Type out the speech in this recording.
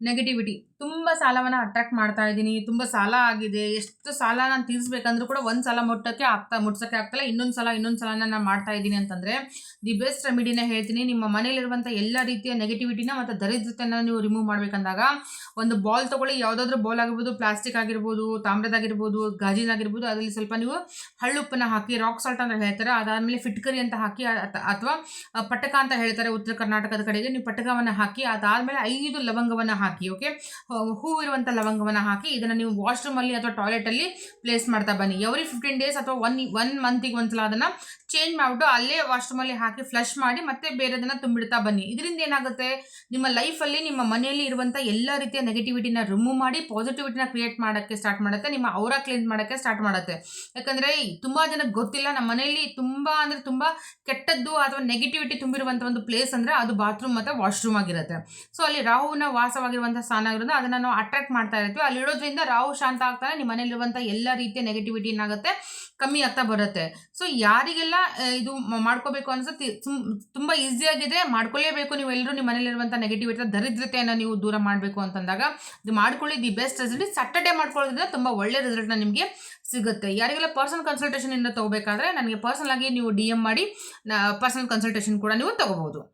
Negativity ತುಂಬ ಸಾಲವನ್ನು attract ಮಾಡ್ತಾ ಇದ್ದೀನಿ, ತುಂಬ ಸಾಲ ಆಗಿದೆ, ಎಷ್ಟು ಸಾಲ ನಾನು ತೀರಿಸ್ಬೇಕಂದ್ರೂ ಕೂಡ ಒಂದು ಸಲ ಮುಟ್ಟಕ್ಕೆ ಆಗ್ತಾ, ಮುಟ್ಸೋಕ್ಕೆ ಆಗ್ತಾಯಿಲ್ಲ ಇನ್ನೊಂದು ಸಲ ಇನ್ನೊಂದು ಸಲ ನಾನು ಮಾಡ್ತಾ ಇದ್ದೀನಿ ಅಂತಂದರೆ ದಿ ಬೆಸ್ಟ್ ರೆಮಿಡಿನ ಹೇಳ್ತೀನಿ. ನಿಮ್ಮ ಮನೇಲಿರುವಂಥ ಎಲ್ಲ ರೀತಿಯ ನೆಗೆಟಿವಿಟಿನ ಮತ್ತು ದರಿದ್ರತೆಯನ್ನು ನೀವು ರಿಮೂವ್ ಮಾಡಬೇಕಂದಾಗ, ಒಂದು ಬಾಲ್ ತೊಗೊಳ್ಳಿ, ಯಾವುದಾದ್ರೂ ಬಾಲ್ ಆಗಿರ್ಬೋದು ಪ್ಲಾಸ್ಟಿಕ್ ಆಗಿರ್ಬೋದು, ತಾಮ್ರದಾಗಿರ್ಬೋದು, ಗಾಜಿನಾಗಿರ್ಬೋದು, ಅದರಲ್ಲಿ ಸ್ವಲ್ಪ ನೀವು ಹಳ್ಳುಪ್ಪನ್ನು ಹಾಕಿ ರಾಕ್ ಸಾಲ್ಟ್ ಅಂತ ಹೇಳ್ತಾರೆ, ಅದಾದಮೇಲೆ ಫಿಟ್ಕರಿ ಅಂತ ಹಾಕಿ ಅಥವಾ ಪಟಕ ಅಂತ ಹೇಳ್ತಾರೆ ಉತ್ತರ ಕರ್ನಾಟಕದ ಕಡೆಗೆ, ನೀವು ಪಟಕವನ್ನು ಹಾಕಿ, ಅದಾದಮೇಲೆ ಐದು ಲವಂಗವನ್ನು ಹಾಕಿ ಓಕೆ ಹೂ ಇರುವಂಥ ಲವಂಗವನ್ನು ಹಾಕಿ ಇದನ್ನು ನೀವು ವಾಶ್ರೂಮಲ್ಲಿ ಅಥವಾ ಟಾಯ್ಲೆಟಲ್ಲಿ ಪ್ಲೇಸ್ ಮಾಡ್ತಾ ಬನ್ನಿ. ಎವ್ರಿ ಫಿಫ್ಟೀನ್ ಡೇಸ್ ಅಥವಾ ಒನ್ ಒನ್ ಮಂತಿಗೆ ಒಂದ್ಸಲ ಅದನ್ನು ಚೇಂಜ್ ಮಾಡಿಬಿಟ್ಟು ಅಲ್ಲೇ ವಾಶ್ರೂಮಲ್ಲಿ ಹಾಕಿ ಫ್ಲಶ್ ಮಾಡಿ ಮತ್ತೆ ಬೇರೆದನ್ನು ತುಂಬಿಡ್ತಾ ಬನ್ನಿ. ಇದರಿಂದ ಏನಾಗುತ್ತೆ? ನಿಮ್ಮ ಲೈಫಲ್ಲಿ ನಿಮ್ಮ ಮನೆಯಲ್ಲಿ ಇರುವಂಥ ಎಲ್ಲ ರೀತಿಯ ನೆಗೆಟಿವಿಟಿನ ರಿಮೂವ್ ಮಾಡಿ ಪಾಸಿಟಿವಿಟಿನ ಕ್ರಿಯೇಟ್ ಮಾಡೋಕ್ಕೆ ಸ್ಟಾರ್ಟ್ ಮಾಡುತ್ತೆ. ನಿಮ್ಮ ಅವರ ಕ್ಲೀನ್ ಮಾಡೋಕ್ಕೆ ಸ್ಟಾರ್ಟ್ ಮಾಡುತ್ತೆ. ಯಾಕಂದರೆ ತುಂಬ ಜನಕ್ಕೆ ಗೊತ್ತಿಲ್ಲ, ನಮ್ಮ ಮನೆಯಲ್ಲಿ ತುಂಬ ಅಂದರೆ ತುಂಬ ಕೆಟ್ಟದ್ದು ಅಥವಾ ನೆಗೆಟಿವಿಟಿ ತುಂಬಿರುವಂಥ ಒಂದು ಪ್ಲೇಸ್ ಅಂದರೆ ಅದು ಬಾತ್ರೂಮ್ ಮತ್ತು ವಾಶ್ರೂಮ್ ಆಗಿರುತ್ತೆ. ಸೊ ಅಲ್ಲಿ ರಾಹುವಿನ ವಾಸವಾಗಿರುವಂಥ ಸ್ಥಾನ ಆಗಿರೋದು ಅದನ್ನು ನಾವು ಅಟ್ರಾಕ್ಟ್ ಮಾಡ್ತಾ ಇರ್ತೀವಿ. ಅಲ್ಲಿ ಇಡೋದ್ರಿಂದ ರಾಹು ಶಾಂತ ಆಗ್ತಾನೆ ನಿಮ್ಮ ಮನೇಲಿರುವಂಥ ಎಲ್ಲ ರೀತಿಯ ನೆಗೆಟಿವಿಟಿ ಏನಾಗುತ್ತೆ? ಕಮ್ಮಿ ಆಗ್ತಾ ಬರುತ್ತೆ. ಸೊ ಯಾರಿಗೆಲ್ಲ ಇದು ಮಾಡ್ಕೋಬೇಕು ಅನ್ಸುತ್ತೆ ತುಂಬಾ ಈಸಿಯಾಗಿದೆ ಮಾಡ್ಕೊಳ್ಳೇಬೇಕು ನೀವು ಎಲ್ಲರೂ ನಿಮ್ಮ ಮನೇಲಿರುವಂಥ ನೆಗೆಟಿವಿಟಿ ದರಿದ್ರತೆಯನ್ನು ನೀವು ದೂರ ಮಾಡಬೇಕು ಅಂತಂದಾಗ, ಇದು ಮಾಡ್ಕೊಳ್ಳಿ ದಿ ಬೆಸ್ಟ್ ರಿಸಲ್ಟ್ ಸ್ಯಾಟರ್ಡೇ ಮಾಡ್ಕೊಳ್ಳೋದ್ರಿಂದ ತುಂಬ ಒಳ್ಳೆ ರಿಸಲ್ಟ್ನ ನಿಮಗೆ ಸಿಗುತ್ತೆ. ಯಾರಿಗೆಲ್ಲ ಪರ್ಸನಲ್ ಕನ್ಸಲ್ಟೇಷನ್ ಇಂದ ತಗೋಬೇಕಾದ್ರೆ, ನನಗೆ ಪರ್ಸನಲ್ ಆಗಿ ನೀವು ಡಿ ಎಂ ಮಾಡಿ ಪರ್ಸನಲ್ ಕನ್ಸಲ್ಟೇಷನ್ ಕೂಡ ನೀವು ತಗೋಬಹುದು.